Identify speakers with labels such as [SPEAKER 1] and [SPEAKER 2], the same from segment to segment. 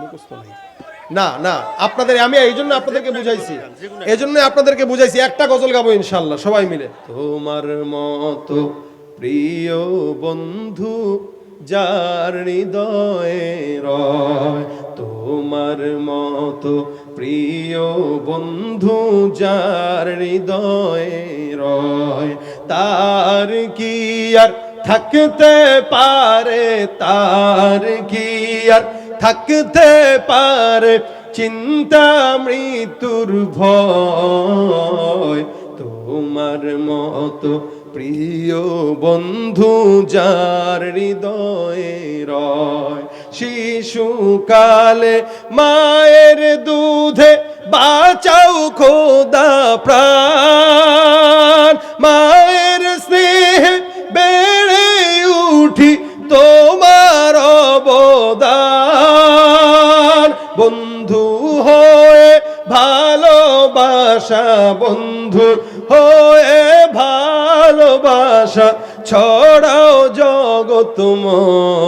[SPEAKER 1] মুখস্থ নাই না না আপনাদের আমি এই জন্য আপনাদেরকে বুঝাইছি। এই জন্য আপনাদেরকে বুঝাইছি একটা গজল গাবো ইনশাল্লাহ সবাই মিলে। তোমার মত প্রিয় বন্ধু যার হৃদয়ে রয় তোমার মতো প্রিয় বন্ধু যার হৃদয়ে রয় তার কি আর থাকতে পারে তার কি আর? থাকতে পারে চিন্তা মৃত্যুর ভয়। তোমার মতো প্রিয় বন্ধু যার হৃদয়ে রয়, শিশুকালে মায়ের দুধে বাঁচাও খোদা প্রাণ। মায়ের ভালোবাসা, বন্ধু হয়ে ভালোবাসা, ছড়াও জগ জগতময়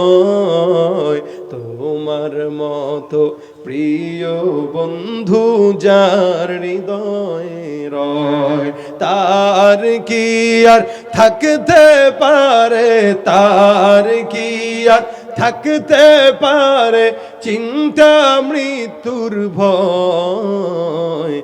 [SPEAKER 1] তোমার মতো প্রিয় বন্ধু যার হৃদয়ে রয়, তার কি আর থাকতে পারে, তার কি আর থাকতে পারে, চিন্তা মৃত্যুর ভয়।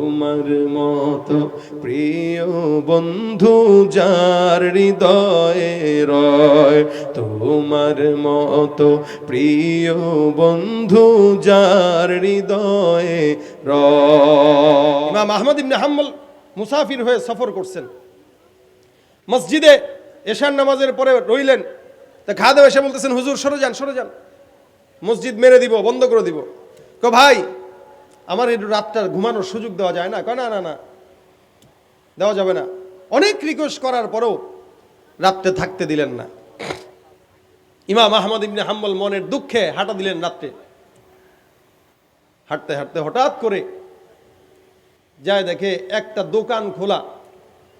[SPEAKER 1] তোমার মতো প্রিয় বন্ধু যার হৃদয়ে রয়, তোমার মতো প্রিয় বন্ধু যার হৃদয়ে রয়। ইমাম আহমদ ইবনে হাম্বল মুসাফির হয়ে সফর করছেন। মসজিদে এশার নামাজের পরে রইলেন। তা খাদেম এসে বলতেছেন, হুজুর, সরে যান সরে যান। মসজিদ মেরে দিব, বন্ধ করে দিব। কো ভাই আমার একটু রাতটা ঘুমানোর সুযোগ দেওয়া যায় না। কয়, না না না। দেওয়া যাবে না। অনেক রিকোয়েস্ট করার পরেও রাত্রে থাকতে দিলেন না। ইমাম আহমদ ইবনে হাম্বল মনের দুঃখে হাঁটা দিলেন রাত্রে। হাঁটতে হাঁটতে হঠাৎ করে যায় দেখে একটা দোকান খোলা।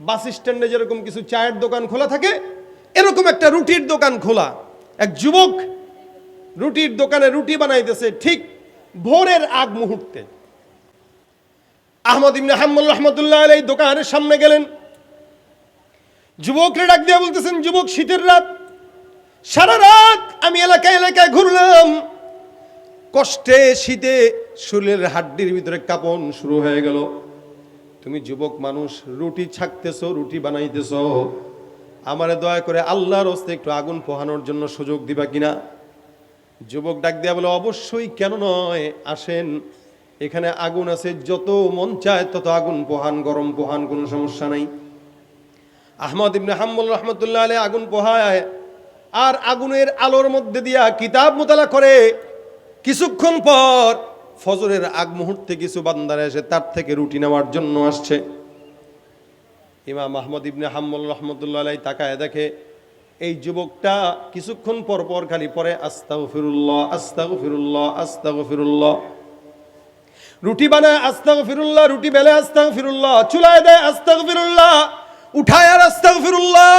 [SPEAKER 1] বাস স্ট্যান্ডে যেরকম কিছু চায়ের দোকান খোলা থাকে, এরকম একটা রুটির দোকান খোলা। এক যুবক রুটির দোকানে রুটি বানাইতেছে ঠিক ভোরের আগ মুহূর্তে। আহমদ ইবনে হাম্মুল রহমতুল্লাহ আলাই দোকানের সামনে গেলেন। যুবকরে ডাক দিয়ে বলতেছেন, যুবক, শীতের রাত। সারা রাত আমি এলাকায় এলাকায় ঘুরলাম। কষ্টে শীতে শরীরের হাড্ডির ভিতরে কাঁপন শুরু হয়ে গেল। তুমি যুবক মানুষ, রুটি ছাকতেছো, রুটি বানাইতেছো। আমারে দয়া করে আল্লাহর হস্তে একটু আগুন পোহানোর জন্য সুযোগ দিবা কিনা? যুবক ডাক দেয়া বলে, অবশ্যই কেন নয়, আসেন। এখানে আগুন আছে, যত মন চায় তত আগুন, পোহান, গরম পোহান, কোনো সমস্যা নাই। আহমদ ইবনে হাম্মুল রহমতুল্লাহ আলী আগুন পোহায়, আর আগুনের আলোর মধ্যে দিয়া কিতাব মোতালা করে। কিছুক্ষণ পর ফজরের আগ মুহূর্তে কিছু বান্দারা এসে তার থেকে রুটি নেওয়ার জন্য আসছে। ইমাম আহমদ ইবনে হাম্মুল রহমতুল্লাহ আলাই তাকায় দেখে, এই যুবকটা কিছুক্ষণ পর পর খালি পরে আস্তাগ ফিরুল্লাহ আস্তাগ ফিরুল্লাহ আস্তাগ ফিরুল্লাহ রুটি বানায় আস্তাগ ফিরুল্লাহ রুটি বেলে আস্তাগ ফিরুল্লাহ চুলায় দেয় আস্তাগ ফিরুল্লাহ উঠায় আর আস্তাগ ফিরুল্লাহ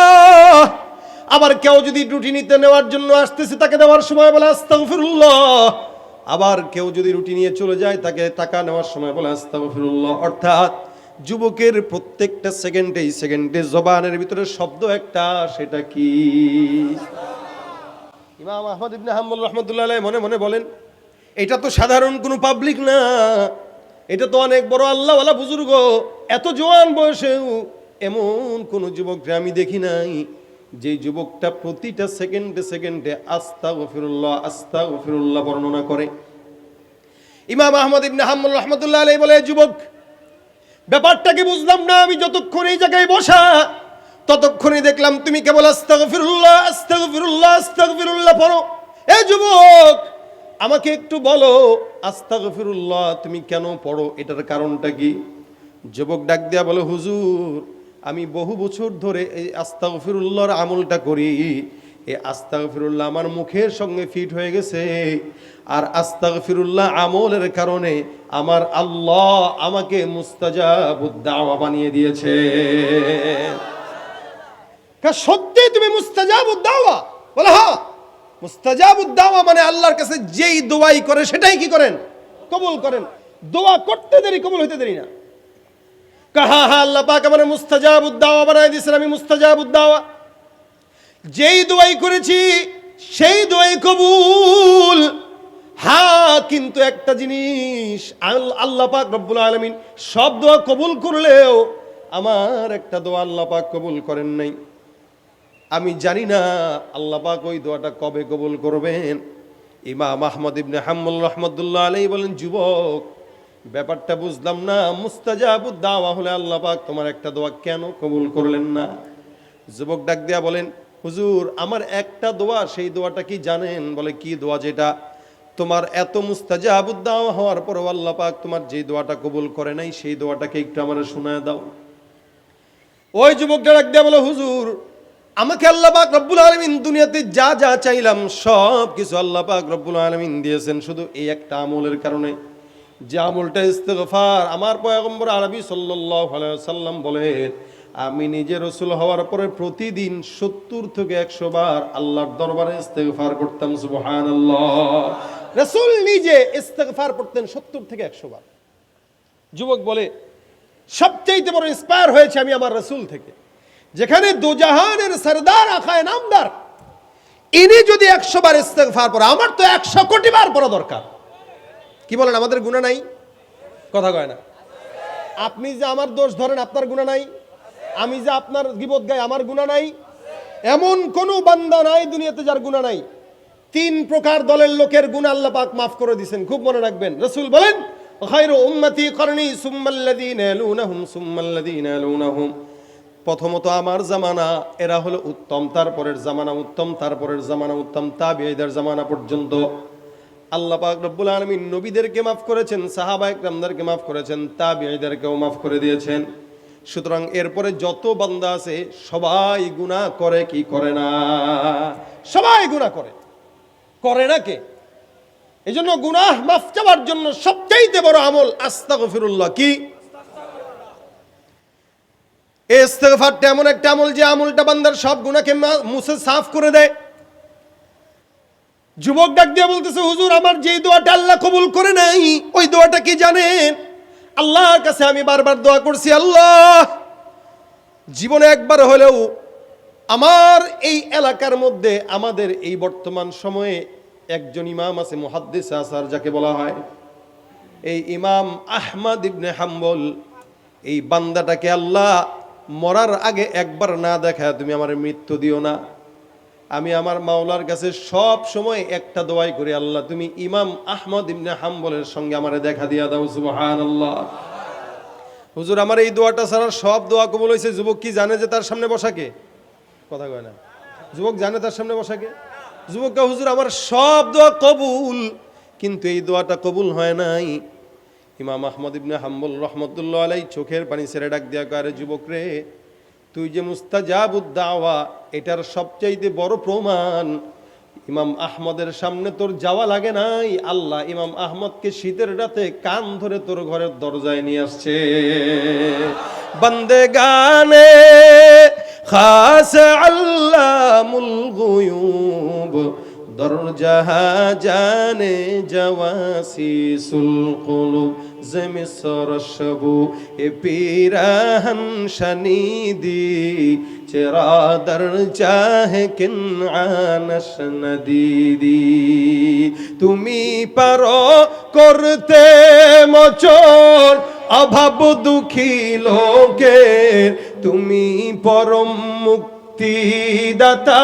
[SPEAKER 1] আবার কেউ যদি রুটি নিতে নেওয়ার জন্য আসতেছে, তাকে দেওয়ার সময় বলে আস্তাগ ফিরুল্লাহ আবার কেউ যদি রুটি নিয়ে চলে যায়, তাকে টাকা নেওয়ার সময় বলে আস্তাগ ফিরুল্লাহ অর্থাৎ যুবকের প্রত্যেকটা সেকেন্ডে সেকেন্ডে জবানের ভিতরে শব্দ একটা, সেটা কি? ইমাম আহমদ ইবনে হাম্মুল রহমতুল্লাহ মনে মনে বলেন এটা তো সাধারণ কোনো পাবলিক না। এটা তো অনেক বড় আল্লাহওয়ালা বুজুর্গ। এত জোয়ান বয়সেও এমন কোনো যুবককে আমি দেখি নাই। যে যুবকটা প্রতিটা সেকেন্ডে সেকেন্ডে আস্তা গফিরুল্লাহ আস্তা গফিরুল্লাহ বর্ণনা করে। ইমাম আহমদ ইবনে হাম্মুল রহমতুল্লাহ আলাইহি বলে যুবক, ব্যাপারটা কি বুঝলাম না? আমি যতক্ষণ এই জায়গায় বসা, ততক্ষণই দেখলাম তুমি কেবল আস্তাগফিরুল্লাহ আস্তাগফিরুল্লাহ আস্তাগফিরুল্লাহ পড়ো। এ যুবক আমাকে একটু বলো, আস্তাগফিরুল্লাহ, তুমি কেন পড়ো? এটার কারণটা কি? যুবক ডাক দিয়া বলে, হুজুর, আমি বহু বছর ধরে এই আস্তাগফিরুল্লাহর আমলটা করি। এই আস্তাগফিরুল্লাহ আমার মুখের সঙ্গে ফিট হয়ে গেছে। আর আস্তাগফিরুল্লাহ আমলের কারণে আমার আল্লাহ আমাকে মুস্তাজা মুস্তাজাবুদ্দাওয়া বানিয়ে দিয়েছে। সত্যি তুমি মুস্তাজা মুস্তাজাবুদ্দাওয়া? বলে হ্যাঁ। মুস্তাজাবুদ্দাওয়া মানে আল্লাহর কাছে যেই দোয়াই করে সেটাই কি করেন? কবুল করেন। দোয়া করতে দেরি, কবুল হইতে দেরি না। কাহা হা আল্লাহ পাক আমার মুস্তাজাবুদ্দাওয়া বানাই দিয়েছেন, আমি মুস্তাজাবুদ্দাওয়া। যেই দোয়াই করেছি, সেই দোয়াই কবুল। হ্যাঁ কিন্তু একটা জিনিস, আল- আল্লাহ পাক রব্বুল আলমিন সব দোয়া কবুল করলেও আমার একটা দোয়া আল্লাহ পাক কবুল করেন নাই। আমি জানি না আল্লাহ পাক ওই দোয়াটা কবে কবুল করবেন। ইমাম আহমদ ইবনে হাম্মুল রহমতুল্লাহ আলাই বলেন, যুবক, ব্যাপারটা বুঝলাম না। মুস্তাজাবুদ দাওয়া হলে আল্লাহ পাক তোমার একটা দোয়া কেন কবুল করলেন না? যুবক ডাক দেয়া বলেন, হুজুর, আমার একটা দোয়া, সেই দোয়াটা কি জানেন? বলে, কি দোয়া যেটা? তোমার এত মুস্তাজাবুদ দাওয়া হওয়ার পরও আল্লাহ পাক তোমার যে দোয়াটা কবুল করে নাই, সেই দোয়াটাকে একটু আমার শোনায় দাও। ওই যুবকটা ডাক দেয়া বলে, হুজুর আমাকে আল্লাহ পাক রব্বুল আলমিন দুনিয়াতে যা যা চাইলাম, সব কিছু আল্লাহ পাক রব্বুল আলমিন দিয়েছেন। শুধু এই একটা আমলের কারণে। যে আমলটা ইস্তেগফার, আমার পয়গম্বর আরবি সাল্লাম বলেন, আমি নিজে রসুল হওয়ার পরে প্রতিদিন সত্তর থেকে একশো বার আল্লাহর দরবারে ইস্তেগফার করতাম, সুবহানাল্লাহ। রসুল নিজে ইস্তেগফার করতেন সত্তর থেকে একশো বার। যুবক বলে, সবচাইতে বড় ইন্সপায়ার হয়েছে আমি আমার রসুল থেকে। যেখানে দুজাহানের সরদার আখায় নামদার। ইনি যদি একশো বার ইস্তেগফার পরে আমার তো একশো কোটি বার পড়া দরকার। কি বলেন, আমাদের গুণা নাই? কথা কয় না। আপনি যে আমার দোষ ধরেন, আপনার গুণা নাই? আমি যে আপনার গিবত গাই, আমার গুণা নাই? এমন কোনো বান্দা নাই দুনিয়াতে যার গুণা নাই। তিন প্রকার দলের লোকের গুণ আল্লাহ পাক মাফ করে দিয়েছেন খুব মনে রাখবেন। রসুল বলেন, খায়রু উম্মতি করনি সুম্মাল্লাযীনা ইয়ালুনাহুম সুম্মাল্লাযীনা ইয়ালুনাহুম। প্রথমত আমার জামানা, এরা হলো উত্তম, তারপরের জামানা উত্তম, তারপরের জামানা উত্তম তাবিঈদের জামানা পর্যন্ত। আল্লাহ পাক রব্বুল আলামিন নবীদেরকে মাফ করেছেন, সাহাবা একরামদেরকে মাফ করেছেন তাবিঈদেরকেও মাফ করে দিয়েছেন। সুতরাং এরপরে যত বান্দা আছে, সবাই গুনাহ করে কি করে না? সবাই গুনাহ করে। করে না কে? এই জন্য গুনাহ মাফ চাওয়ার জন্য সবচাইতে বড় আমল আস্তা আস্তাগফিরুল্লাহ কি? ইস্তেগফারটা এমন একটা আমল যে আমলটা বান্দার সব মা- মুছে সাফ করে দেয়। যুবক ডাক দিয়ে বলতেছে, হুজুর, আমার যেই দোয়াটা আল্লাহ কবুল করে নাই, ওই দোয়াটা কি জানেন? আল্লাহর কাছে আমি বারবার দোয়া করছি, আল্লাহ, জীবনে একবার হলেও আমার এই এলাকার মধ্যে আমাদের এই বর্তমান সময়ে একজন ইমাম আছে, মুহাদ্দিস আসার, যাকে বলা হয়। এই ইমাম আহমদ ইবনে হাম্বল, এই বান্দাটাকে আল্লাহ মরার আগে একবার না দেখা তুমি আমার মৃত্যু দিও না। আমি আমার মাওলার কাছে সব সময় একটা দোয়াই করি আল্লাহ তুমি ইমাম আহমদ ইবনে হাম্বলের সঙ্গে আমারে দেখা দিয়া দাও সুবহানাল্লাহ। হুজুর আমার এই দোয়াটা ছাড়া সব দোয়া কবুল হয়েছে যুবক কি জানে যে তার সামনে বসাকে কথা কয় না। যুবক জানে তার সামনে বসাকে যুবক কয়, হুজুর আমার সব দোয়া কবুল কিন্তু এই দোয়াটা কবুল হয় নাই। ইমাম আহমদ ইবনে হাম্বুল রহমতুল্লাহ আলাই চোখের পানি ছেড়ে ডাক দিয়া কারে যুবক রে, তুই যে মুস্তাজাবুদ্দাওয়া এটার সবচাইতে বড় প্রমাণ, ইমাম আহমদের সামনে তোর যাওয়া লাগে নাই? আল্লাহ ইমাম আহমদকে শীতের রাতে কান ধরে তোর ঘরের দরজায় নিয়ে আসছে। বন্দে গানে খাস আল্লামুল গুয়ুব দরজাহা জানে জওয়াসিসুল কুলুব জমিসর শবু এ পিরাহন শনিদি, চেরা দর চাহে কিন আনস নদীদি। তুমি পারো করতে মচন অভাব দুঃখী লোকের, তুমি পরম মুক্তিদাতা।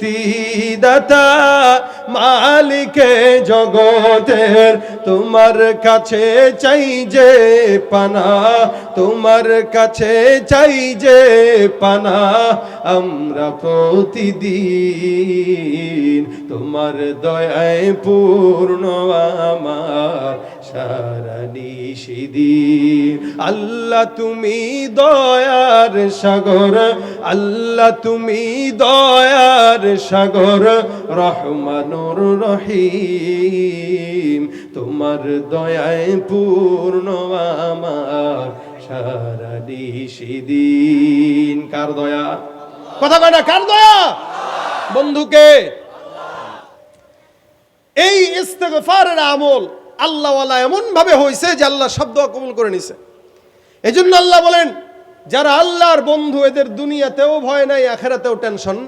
[SPEAKER 1] মুক্তিদাতা, মালিকে জগতের, তোমার কাছে চাই যে পানা, তোমার কাছে চাই যে পানা, আমরা প্রতিদিন তোমার দয়ায় পূর্ণ আমার। সারানি সিদিন আল্লাহ তুমি দয়ার সাগর, আল্লাহ তুমি দয়ার সাগর, রহমানুর রহিম। তোমার দয়ায় পূর্ণ আমার সারানি সিদিন। কার দয়া? কথা কয় না, কার দয়া? বন্ধুকে। এই ইস্তেগফারের আমল আল্লাহওয়ালা এমন ভাবে হয়েছে যে আল্লাহ শব্দ কবুল করে নিছে। এই জন্য আল্লাহ বলেন, যারা আল্লাহর বন্ধু, এদের দুনিয়াতেও ভয় নাই, আখেরাতেও টেনশন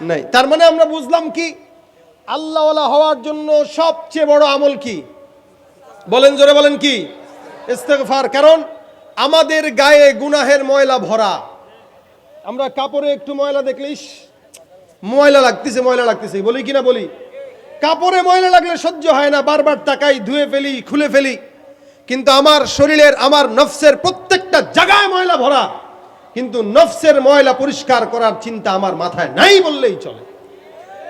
[SPEAKER 1] নাই। তার মানে আমরা বুঝলাম কি, আল্লাহওয়ালা হওয়ার জন্য সবচেয়ে বড় আমল কি? বলেন জোরে বলেন কি? ইস্তেগফার। কারণ আমাদের গায়ে গুনাহের ময়লা ভরা। আমরা কাপড়ে একটু ময়লা দেখলে, ইস, ময়লা লাগতেছে ময়লা লাগতেছে। বলি কিনা বলি? কাপড়ে ময়লা লাগলে সহ্য হয় না, বারবার তাকাই, ধুয়ে ফেলি, খুলে ফেলি। কিন্তু আমার শরীরের, আমার নফসের প্রত্যেকটা জায়গায় ময়লা ভরা। কিন্তু নফসের ময়লা পরিষ্কার করার চিন্তা আমার মাথায় নাই বললেই চলে।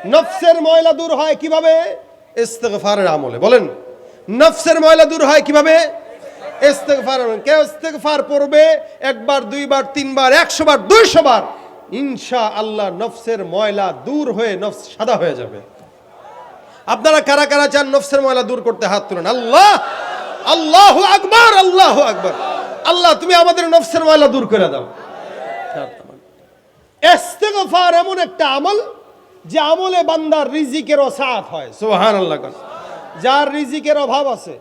[SPEAKER 1] নফসের ময়লা দূর হয় কীভাবে? ইস্তেগফারের আমলে। বলেন, নফসের ময়লা দূর হয় কীভাবে? ইস্তেগফার আমলে। কেউ ইস্তেগফার পড়বে একবার, দুইবার, তিনবার একশো বার দুইশো বার ইনশা আল্লাহ নফসের ময়লা দূর হয়ে নফস সাদা হয়ে যাবে। আপনারা কারা কারা চান নফসের ময়লা দূর করতে হাত তুলেন? আল্লাহ! আল্লাহ আকবার আল্লাহ আকবার। আল্লাহ, তুমি আমাদের নফসের ময়লা দূর করে দাও। ইস্তেগফার এমন একটা আমল যে আমলে বান্দার রিজিকের অসাত হয়। সুবহান আল্লাহ যার রিজিকের অভাব আছে,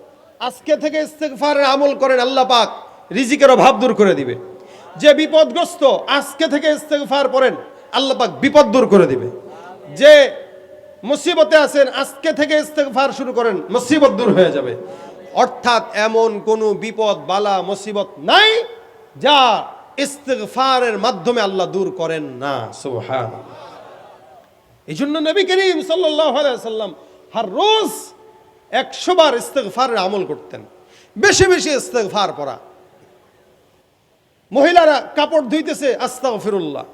[SPEAKER 1] আজকে থেকে ইস্তেগফারের আমল করেন আল্লাহ পাক, রিজিকের অভাব দূর করে দিবে। যে বিপদগ্রস্ত, আজকে থেকে ইস্তেগফার পড়েন, আল্লাহ পাক বিপদ দূর করে দিবে। যে মুসিবতে আছেন, আজকে থেকে ইস্তেগফার শুরু করেন, মুসিবত দূর হয়ে যাবে। অর্থাৎ এমন কোনো বিপদ, বালা, মুসিবত নাই যা ইস্তেগফারের মাধ্যমে আল্লাহ দূর করেন না এই জন্য নবী করিম সাল্লাম হার রোজ একশো বার ইস্তেগফারের আমল করতেন। বেশি বেশি ইস্তেগফার পড়া। মহিলারা কাপড় ধুইতেছে আস্তাগ ফিরুল্লাহ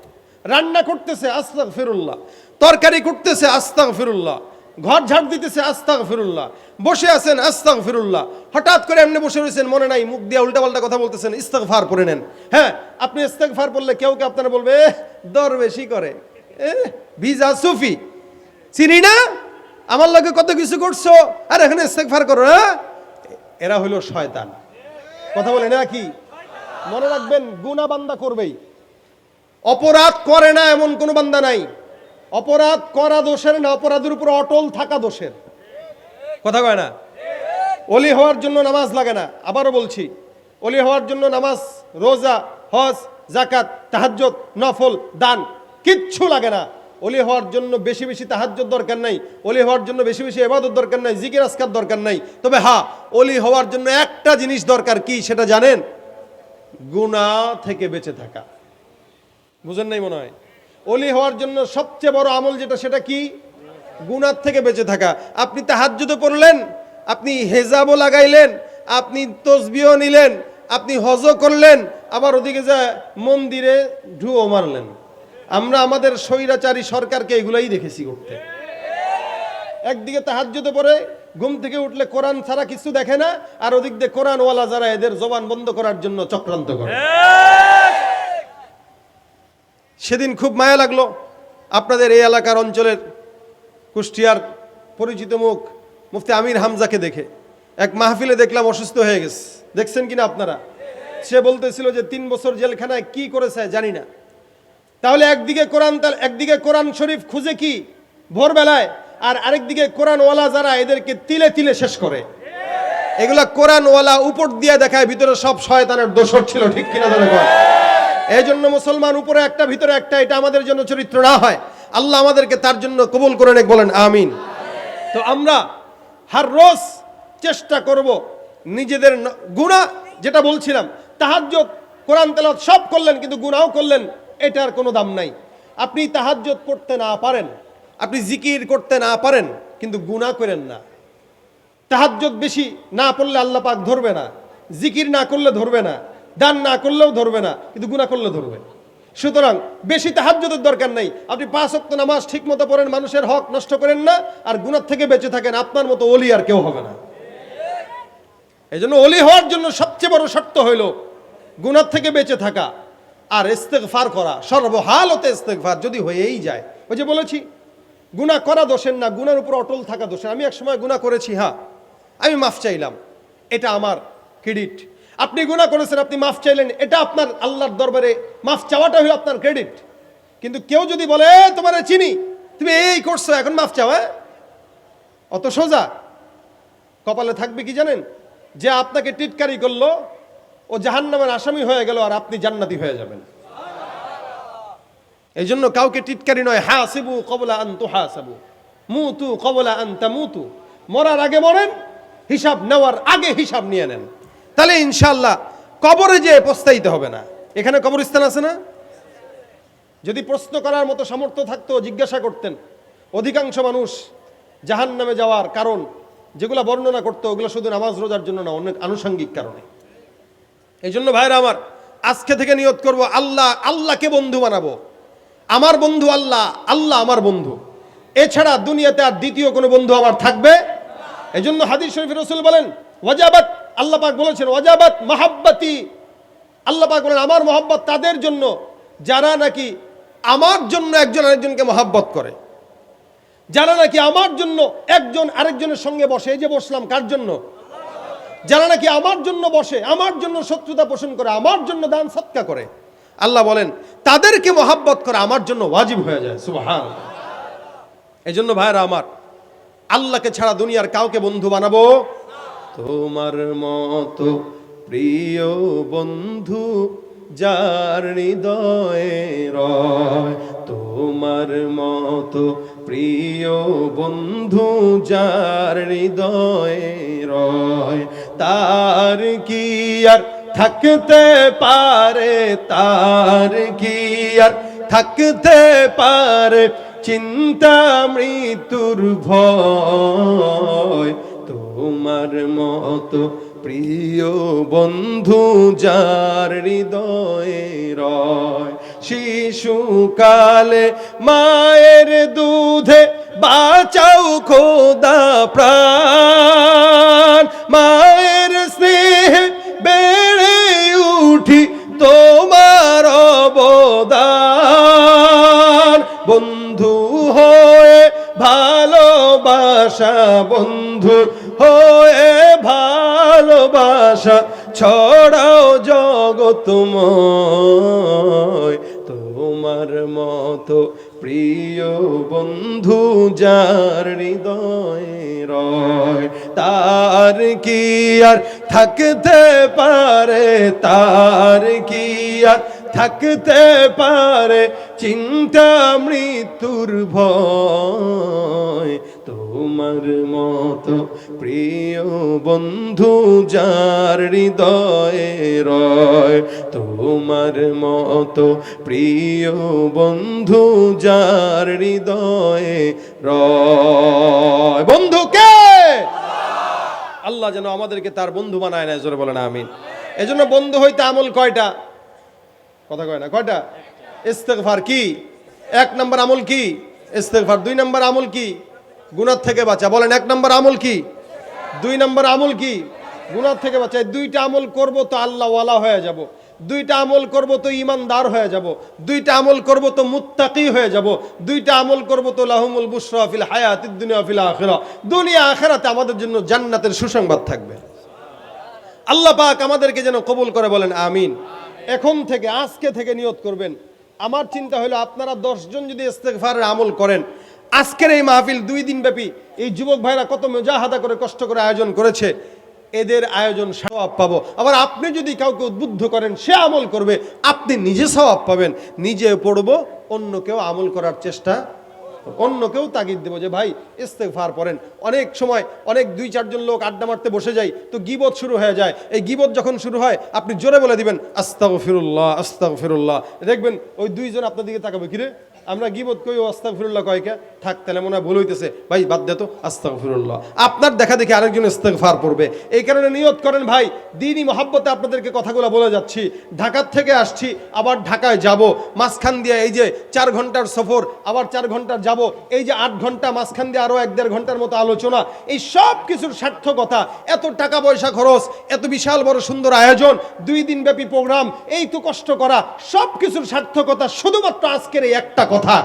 [SPEAKER 1] রান্না করতেছে আস্তাগ ফিরুল্লাহ তরকারি করতেছে আস্তাগ ফিরুল্লাহ ঘর ঝাড় দিতেছে আস্তাগ ফিরুল্লাহ বসে আছেন আস্তাগ ফিরুল্লাহ হঠাৎ করে এমনি বসে রয়েছেন মনে নাই মুখ দিয়ে উল্টাপাল্টা কথা বলতেছেন ইস্তাক ফার পড়ে নেন। হ্যাঁ আপনি ইস্তাক ফার পড়লে কেউ কে আপনারা বলবে "এহ, দর বেশি করে এহ, ভিজা সুফি চিনি না? আমার লগে কত কিছু করছ? আর এখানে ইস্তাক ফার করো হ্যাঁ? এরা হলো শয়তান। কথা বলেন না কি? মনে রাখবেন গুনা বান্দা করবেই। অপরাধ করে না এমন কোনো বান্দা নাই। অপরাধ করা দোষের না, অপরাধের উপর অটল থাকা দোষের। কথা কয় না? অলি হওয়ার জন্য নামাজ লাগে না। আবারও বলছি, অলি হওয়ার জন্য নামাজ, রোজা, হজ জাকাত তাহাজ্জত নফল, দান কিচ্ছু লাগে না। অলি হওয়ার জন্য বেশি বেশি তাহাজ্জত দরকার নাই। অলি হওয়ার জন্য বেশি বেশি এবাদত দরকার নাই, জিকির আসকার দরকার নাই। তবে হ্যাঁ অলি হওয়ার জন্য একটা জিনিস দরকার কি সেটা জানেন? গুণা থেকে বেঁচে থাকা। বুঝেন নাই মনে হয়? অলি হওয়ার জন্য সবচেয়ে বড় আমল যেটা, সেটা কি? গুনার থেকে বেঁচে থাকা। আপনি তাহাজ্জুদে পড়লেন আপনি হেজাবও লাগাইলেন, আপনি তসবিও নিলেন, আপনি হজও করলেন, আবার ওদিকে যা মন্দিরে ঢুয়ো মারলেন। আমরা আমাদের স্বৈরাচারী সরকারকে এগুলাই দেখেছি করতে। একদিকে তাহাজ্জুদে পড়ে ঘুম থেকে উঠলে কোরআন ছাড়া কিছু দেখে না, আর ওদিক দিয়ে কোরআনওয়ালা যারা এদের জবান বন্ধ করার জন্য চক্রান্ত করে। সেদিন খুব মায়া লাগল। আপনাদের এই এলাকার অঞ্চলের কুষ্টিয়ার পরিচিত মুখ, মুফতি আমির হামজাকে দেখে। এক মাহফিলে দেখলাম অসুস্থ হয়ে গেছে। দেখছেন কিনা আপনারা? সে বলতেছিল যে তিন বছর জেলখানায় কি করেছে জানি না। তাহলে একদিকে কোরআন একদিকে কোরআন শরীফ খুঁজে কি? ভোরবেলায়। আর আরেকদিকে কোরআনওয়ালা যারা, এদেরকে তিলে তিলে শেষ করে। এগুলা কোরআনওয়ালা উপর দিয়ে দেখায়, ভিতরে সব শয়তানের দোষর ছিল, ঠিক কিনা ধরে এই জন্য মুসলমান উপরে একটা, ভিতরে একটা, এটা আমাদের জন্য চরিত্র না হয়। আল্লাহ আমাদেরকে তার জন্য কবুল করে নেক, বলেন আমিন। তো আমরা হার রোজ চেষ্টা করব নিজেদের গুনাহ, যেটা বলছিলাম তাহাজ্জত কোরআন তেলাওয়াত সব করলেন, কিন্তু গুনাহও করলেন, এটার কোনো দাম নাই। আপনি তাহাজ্জত করতে না পারেন, আপনি জিকির করতে না পারেন, কিন্তু গুনাহ করেন না। তাহাজ্জত বেশি না পড়লে আল্লাহ পাক ধরবে না, জিকির না করলে ধরবে না। দান না করলেও ধরবে না, কিন্তু গুনাহ করলে ধরবে। সুতরাং বেশি তাহাজ্জতের দরকার নাই। আপনি পাঁচ ওয়াক্ত নামাজ ঠিক মতো পড়েন, মানুষের হক নষ্ট করেন না, আর গুণার থেকে বেঁচে থাকেন, আপনার মতো ওলি আর কেউ হবে না। এই জন্য অলি হওয়ার জন্য সবচেয়ে বড় শর্ত হইল গুণার থেকে বেঁচে থাকা আর ইস্তেগফার করা। সর্বহালতে ইস্তেগফার যদি হয়েই যায়। ওই যে বলেছি, গুনাহ করা দোষের না, গুনার উপর অটল থাকা দোষের। আমি এক সময় গুনাহ করেছি হ্যাঁ আমি মাফ চাইলাম। এটা আমার ক্রেডিট। আপনি গুণা করেছেন আপনি মাফ চাইলেন এটা আপনার আল্লাহর দরবারে মাফ চাওয়াটা হলো আপনার ক্রেডিট কিন্তু কেউ যদি বলে "এ, তোমারে চিনি তুমি এই করছ এখন মাফ চাও হ্যাঁ? অত সোজা। কপালে থাকবে কি জানেন? যে আপনাকে টিটকারি করল ও জাহান্নামের আসামি হয়ে গেল আর আপনি জান্নাতি হয়ে যাবেন। এই জন্য কাউকে টিটকারি নয় হাসিবু কবলা আন্তু হাসাবু মুতু কবলা আন্তা মুতু মরার আগে মরেন হিসাব নেওয়ার আগে হিসাব নিয়ে নেন। তাহলে ইনশাল্লাহ কবরে যে পস্তাইতে হবে না। এখানে কবরস্থান আছে না? যদি প্রশ্ন করার মতো সামর্থ্য থাকতো, জিজ্ঞাসা করতেন। অধিকাংশ মানুষ জাহান নামে যাওয়ার কারণ, যেগুলো বর্ণনা করতো, ওগুলো শুধু নামাজ রোজার জন্য না, অনেক আনুষঙ্গিক কারণে। এই জন্য ভাইরা আমার, আজকে থেকে নিয়ত করব, আল্লাহ, আল্লাহকে বন্ধু বানাবো। আমার বন্ধু আল্লাহ আল্লাহ আমার বন্ধু। এছাড়া দুনিয়াতে আর দ্বিতীয় কোনো বন্ধু আমার থাকবে? এই জন্য হাদিস শরীফ রসুল বলেন ওয়াজাবাত, আল্লাহ পাক বলেছেন, ওয়াজাবাত মাহাব্বাতি। আল্লাহ পাক বলেন, আমার মহব্বত তাদের জন্য, যারা নাকি আমার জন্য একজন আরেকজনকে মহাব্বত করে। যারা নাকি আমার জন্য একজন আরেকজনের সঙ্গে বসে, এই যে বসলাম, কার জন্য? যারা নাকি আমার জন্য বসে, আমার জন্য শত্রুতা পোষণ করে, আমার জন্য দান সৎকা করে, আল্লাহ বলেন, তাদেরকে মহাব্বত করা আমার জন্য ওয়াজিব হয়ে যায় সুবহান এই জন্য ভাইরা আমার, আল্লাহকে ছাড়া দুনিয়ার কাউকে বন্ধু বানাবো তোমার মতো প্রিয় বন্ধু যার হৃদয়ে রয়, তোমার মতো প্রিয় বন্ধু যার হৃদয়ে রয়, তার কি আর থাকতে পারে, তার কি আর থাকতে পারে চিন্তা মৃত্যুর ভয় তোমার মতো প্রিয় বন্ধু যার হৃদয়ে রয়, শিশুকালে মায়ের দুধে বাঁচাও খোদা প্রাণ। মায়ের স্নেহে বেড়ে উঠি তোমার অবদান। বন্ধু হয়ে ভালোবাসা বন্ধু হয়ে ভালোবাসা ছড়াও জগ জগতময় তোমার মতো প্রিয় বন্ধু যার হৃদয়ে রয়, তার কি আর থাকতে পারে? তার কি আর থাকতে পারে? চিন্তা মৃত্যুর ভয়। তোমার মতো প্রিয় বন্ধু যার হৃদয়ে রয়, তোমার মতো প্রিয় বন্ধু যার হৃদয়ে রয়। বন্ধুকে আল্লাহ যেন আমাদেরকে তার বন্ধু বানায় না জোরে বলেন আমিন। এজন্য বন্ধু হইতে আমল কয়টা? কথা কয় না, কয়টা? ইস্তেগফার কি? এক নম্বর আমল কি? ইস্তেগফার। দুই নম্বর আমল কি? গুনার থেকে বাঁচা। বলেন, এক নম্বর আমল কি? দুই নম্বর আমল কি? গুনার থেকে বাঁচা। দুইটা আমল করব তো আল্লাহ ওয়ালা হয়ে যাব। দুইটা আমল করব তো ইমানদার হয়ে যাব। দুইটা আমল করব তো মুত্তাকি হয়ে যাব। দুইটা আমল করব তো লাহুমুল বুশরা ফিল হায়াতিদ দুনিয়া, ফিল আখিরা। দুনিয়া, আখেরাতে আমাদের জন্য জান্নাতের সুসংবাদ থাকবে। আল্লাহ পাক আমাদেরকে যেন কবুল করে বলেন, আমিন। এখন থেকে, আজকে থেকে নিয়ত করবেন। আমার চিন্তা হলো, আপনারা দশজন যদি ইস্তেগফারের আমল করেন আজকের এই মাহফিল দুই দিন ব্যাপী এই যুবক ভাইরা কত মেজাহাদা করে কষ্ট করে আয়োজন করেছে, এদের আয়োজন সওয়াব পাবো। আবার আপনি যদি কাউকে উদ্বুদ্ধ করেন, সে আমল করবে, আপনি নিজে সওয়াব পাবেন। নিজে পড়ব, অন্য কেউ আমল করার চেষ্টা, অন্য কেউ তাগিদ দেবো যে, ভাই, ইস্তেগফার পড়েন। অনেক সময় অনেক দুই, চারজন লোক আড্ডা মারতে বসে যায়, তো গিবত শুরু হয়ে যায়। এই গিবত যখন শুরু হয়, আপনি জোরে বলে দিবেন আস্তাগ ফিরুল্লাহ আস্তাগ ফিরুল্লাহ দেখবেন ওই দুইজন আপনার দিকে তাকাবে, কিরে আমরা গিবত কই আস্তাক ফিরুল্লাহ কয়কে থাক, তাহলে মনে হয় ভুল হইতেছে। ভাই, বাদ দে তো আস্তাকফিরুল্লাহ আপনার দেখা দেখি আরেকজন ইস্তেগফার পড়বে। এই কারণে নিয়ত করেন, ভাই, দিনই মহাব্বতে আপনাদেরকে কথাগুলো বলে যাচ্ছি। ঢাকার থেকে আসছি, আবার ঢাকায় যাব। মাঝখান দিয়ে এই যে চার ঘণ্টার সফর, আবার চার ঘণ্টার যাব। এই যে আট ঘণ্টা, মাঝখান দিয়ে আরও এক দেড় ঘণ্টার মতো আলোচনা। এই সব কিছুর সার্থকতা, এত টাকা পয়সা খরচ, এত বিশাল বড় সুন্দর আয়োজন, দুই দিন ব্যাপী প্রোগ্রাম, এই তো কষ্ট করা, সব কিছুর সার্থকতা শুধুমাত্র আজকের এই একটা কথা।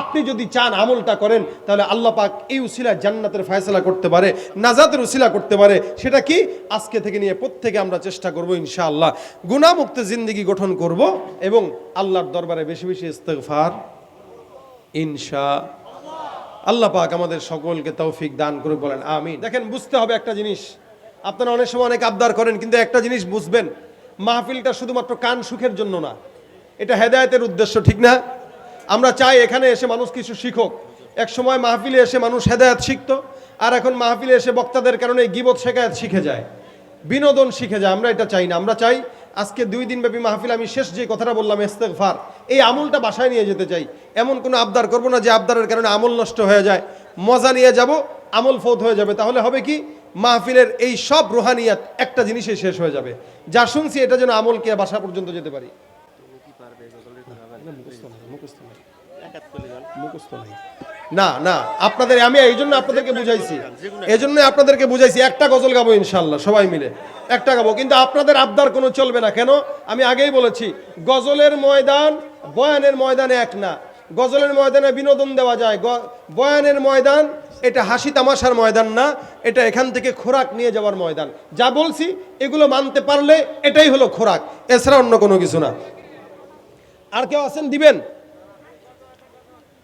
[SPEAKER 1] আপনি যদি চান আমলটা করেন, তাহলে আল্লাহ পাক এই উসিলা জান্নাতের ফয়সলা করতে পারে, নাজাতের উসিলা করতে পারে। সেটা কি? আজকে থেকে নিয়ে প্রত্যেকে আমরা চেষ্টা করব ইনশাআল্লাহ। গুণামুক্ত জিন্দিগি গঠন করব এবং আল্লাহর দরবারে বেশি বেশি ইস্তেগফার। ইনশা আল্লাহ পাক আমাদের সকলকে তৌফিক দান করে বলেন, আমিন। দেখেন, বুঝতে হবে একটা জিনিস। আপনারা অনেক সময় অনেক আবদার করেন, কিন্তু একটা জিনিস বুঝবেন। মাহফিলটা শুধুমাত্র কান সুখের জন্য না। এটা হেদায়েতের উদ্দেশ্য, ঠিক না? আমরা চাই এখানে এসে মানুষ কিছু শিখুক। এক সময় মাহফিলে এসে মানুষ হেদায়াত শিখতো আর এখন মাহফিলে এসে বক্তাদের কারণে গিবত শেখায়ত শিখে যায়। বিনোদন শিখে যায় আমরা এটা চাই না। আমরা চাই আজকে দুই দিন ব্যাপী মাহফিল আমি শেষ যে কথাটা বললাম ইস্তেগফার এই আমলটা বাসায় নিয়ে যেতে চাই। এমন কোনো আবদার করব না যে আবদারের কারণে আমল নষ্ট হয়ে যায়। মজা নিয়ে যাব আমল ফৌত হয়ে যাবে। তাহলে হবে কি? মাহফিলের এই সব রুহানিয়াত একটা জিনিসে শেষ হয়ে যাবে। যা শুনছি এটা যেন আমলকে বাসা পর্যন্ত যেতে পারি। মুখস্থ নাই। না না, আপনাদের, আমি এই জন্য আপনাদেরকে বুঝাইছি। এই জন্য আপনাদেরকে বুঝাইছি, একটা গজল গাবো ইনশাল্লাহ সবাই মিলে। একটা গাবো, কিন্তু আপনাদের আবদার কোনো চলবে না। কেন? আমি আগেই বলেছি, গজলের ময়দান বয়ানের ময়দানে এক না। গজলের ময়দানে বিনোদন দেওয়া যায়। বয়ানের ময়দান, এটা হাসি তামাশার ময়দান না, এটা এখান থেকে খোরাক নিয়ে যাওয়ার ময়দান। যা বলছি, এগুলো মানতে পারলে এটাই হলো খোরাক, এছাড়া অন্য কোনো কিছু না। আর কেউ আছেন? দিবেন?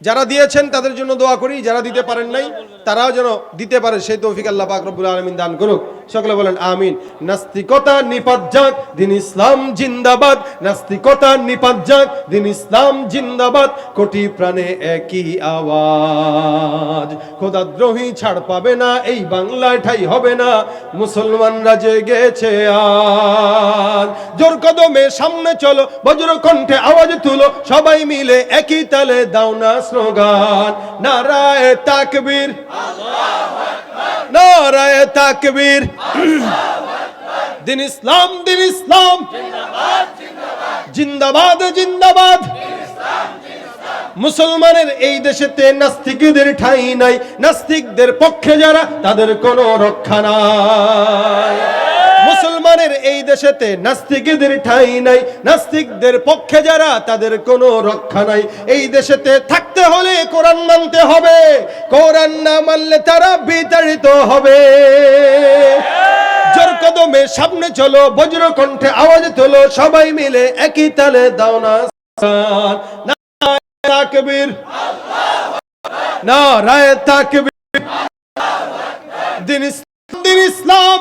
[SPEAKER 1] যারা দিয়েছেন তাদের জন্য দোয়া করি যারা দিতে পারেন নাই তারাও যেন দিতে পারে, সেই তৌফিক আল্লাহ পাক রব্বুল আলামিন দান করুক। সকলে বলেন, আমিন। নাস্তিকতা নিপাত যাক দিন ইসলাম জিন্দাবাদ। নাস্তিকতা নিপাত যাক দিন ইসলাম জিন্দাবাদ। কোটি প্রাণে একই আওয়াজ। খোদাদ্রোহী ছাড় পাবে না, এই বাংলায় ঠাই হবে না। মুসলমানরা জেগেছে আর জোর কদমে সামনে চলো, বজ্র কণ্ঠে আওয়াজ তুলো। সবাই মিলে একই তালে দাও না স্লোগান। নারায় তাকবীর। নারায় তাকবীর। দিন ইসলাম দিন ইসলাম। জিন্দাবাদ জিন্দাবাদ। মুসলমানের এই দেশেতে নাস্তিকদের ঠাই নাই। নাস্তিকদের পক্ষে যারা, তাদের কোনো রক্ষা নাই। মুসলমানের এই দেশেতে নাস্তিকদের ঠাই নাই। নাস্তিকদের পক্ষে যারা, তাদের কোনো রক্ষা নাই। এই দেশেতে থাকতে হলে কোরআন মানতে হবে। কোরআন না মানলে তারা বিতাড়িত হবে। জোর কদমে সামনে চলো বজ্র কণ্ঠে আওয়াজ তোলো, সবাই মিলে একই তালে দাও না। না তাকবীর। না রায় তাকবীর। দিন ইসলাম দিন ইসলাম।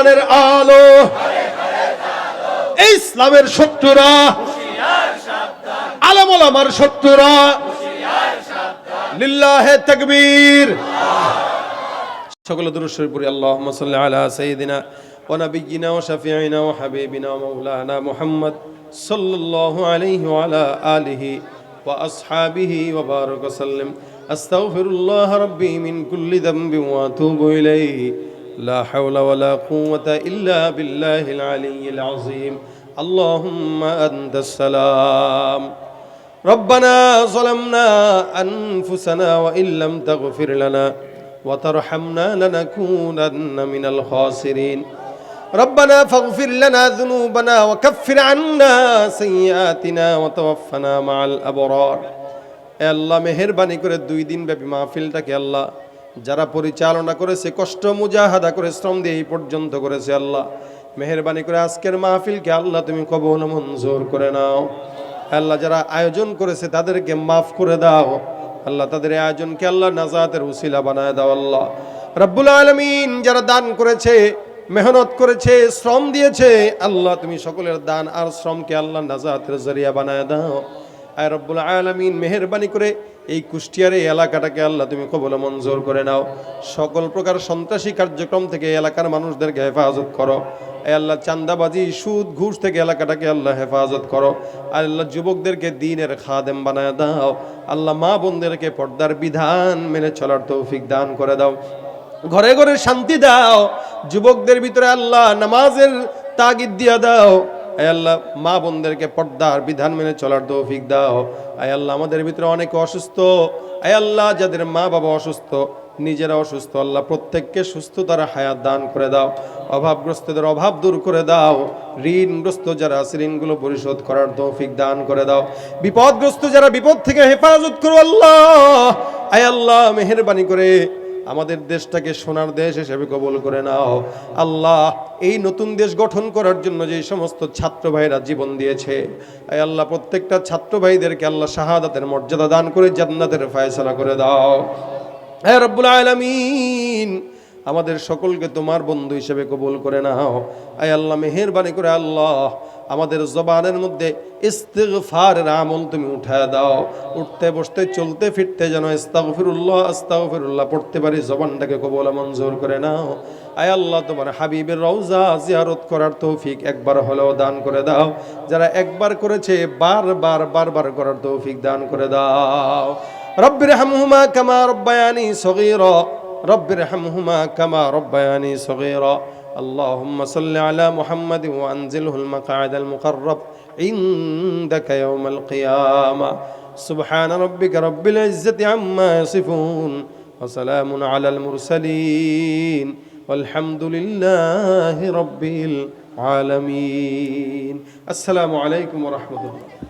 [SPEAKER 1] আল্লাহের আলো। ইসলামের শত্রুরা আলমল আমার শত্রুরা, লিল্লাহে তাকবীর। সকল দুরুদ শরীফ পড়ি, আল্লাহুম্মা সাল্লি আলা সাইয়্যিদিনা ওয়া নাবিয়্যিনা ওয়া শাফিঈনা ওয়া হাবিবিনা ওয়া মাওলানা মুহাম্মদ সাল্লাল্লাহু আলাইহি ওয়া আলা আলিহি ওয়া আসহাবিহি ওয়া বারাক ওয়া সাল্লাম। আস্তাগফিরুল্লাহ রাব্বি মিন কুল্লি যামবিন ওয়া আতুবু ইলাইহি। লা হাওলা ওয়া লা কুওয়াতা ইল্লা বিল্লাহিল আলিয়্যিল আযীম আল্লাহুম্মা আনতাস সালাম ربنا ظلمنا أنفسنا وإن لم تغفر لنا وترحمنا لنكونن من الخاسرين ربنا فاغفر لنا ذنوبنا وكفر عنا سيئاتنا وتوفنا مع الأبرار এ আল্লাহ মেহেরবানি করে দুই দিন ব্যাপী মাহফিলটাকে আল্লাহ যারা পরিচালনা করেছে, কষ্ট মুজাহাদা করে, শ্রম দিয়ে এই পর্যন্ত করেছে আল্লাহ। মেহেরবানি করে আজকের মাহফিলকে আল্লাহ তুমি কবল মঞ্জুর করে নাও। আল্লাহ যারা আয়োজন করেছে তাদেরকে মাফ করে দাও। আল্লাহ তাদের আয়োজনকে আল্লাহ নাজাতের উসিলা বানায় দাও আল্লাহ। রব্বুল আলমিন যারা দান করেছে, মেহনত করেছে, শ্রম দিয়েছে, আল্লাহ তুমি সকলের দান আর শ্রমকে আল্লাহ নাজাতের জরিয়া বানায় দাও। আয় রব্বুল আলমিন, মেহরবানি করে এই কুষ্টিয়ার এই এলাকাটাকে আল্লাহ তুমি কবল মঞ্জুর করে নাও। সকল প্রকার সন্ত্রাসী কার্যক্রম থেকে এলাকার মানুষদেরকে হেফাজত করো। আল্লাহ চান্দাবাজি সুদ, ঘুষ থেকে এলাকাটাকে আল্লাহ হেফাজত করো। আল্লাহ যুবকদেরকে দিনের খাদেম বানায় দাও। আল্লাহ মা বোনদেরকে পর্দার বিধান মেনে চলার তৌফিক দান করে দাও। ঘরে ঘরে শান্তি দাও। যুবকদের ভিতরে আল্লাহ নামাজের তাগিদ দিয়া দাও। আল্লাহ, মা বোনদেরকে পর্দার বিধান মেনে চলার তৌফিক দাও। আয় আল্লাহ, আমাদের ভিতরে অনেকে অসুস্থ। আল্লাহ, যাদের মা বাবা অসুস্থ, নিজেরা অসুস্থ। আল্লাহ, প্রত্যেককে সুস্থতার হায়াত দান করে দাও। অভাবগ্রস্তদের অভাব দূর করে দাও। ঋণগ্রস্ত যারা আছে, ঋণগুলো পরিশোধ করার তৌফিক দান করে দাও। বিপদগ্রস্ত যারা বিপদ থেকে হেফাজত করো আল্লাহ। আয় আল্লাহ, মেহরবানি করে আমাদের দেশটাকে সোনার দেশ হিসেবে কবল করে নাও। আল্লাহ, এই নতুন দেশ গঠন করার জন্য যে সমস্ত ছাত্র ভাইরা জীবন দিয়েছে আল্লাহ, প্রত্যেকটা ছাত্র ভাইদেরকে আল্লাহ শাহাদাতের মর্যাদা দান করে জান্নাতের ফায়সালা করে দাও। হ্যাঁ রব্বুল আলামিন, আমাদের সকলকে তোমার বন্ধু হিসেবে কবুল করে নাও। আয় আল্লাহ, মেহেরবানি করে আল্লাহ আমাদের জবানের মধ্যে ইস্তেগফারের আমল তুমি উঠায় দাও। উঠতে, বসতে, চলতে, ফিরতে যেন ইস্তাগফিরুল্লাহ আস্তাগফিরুল্লাহ পড়তে পারি, জবানটাকে কবল মঞ্জুর করে নাও। আয় আল্লাহ, তোমার হাবিবের রওজা জিয়ারত করার তৌফিক একবার হলেও দান করে দাও। যারা একবার করেছে, বারবার বারবার করার তৌফিক দান করে দাও। রব্বির হামহুমা কামা রব্বায়ানি সগীরা। রব্বির হামহুমা কামা রব্বায়ানি সগীরা। اللهم صل على محمد وأنزله المقعد المقرب عندك يوم القيامة. سبحان ربك رب العزة عما يصفون وسلام على المرسلين والحمد لله رب العالمين. السلام عليكم ورحمة الله.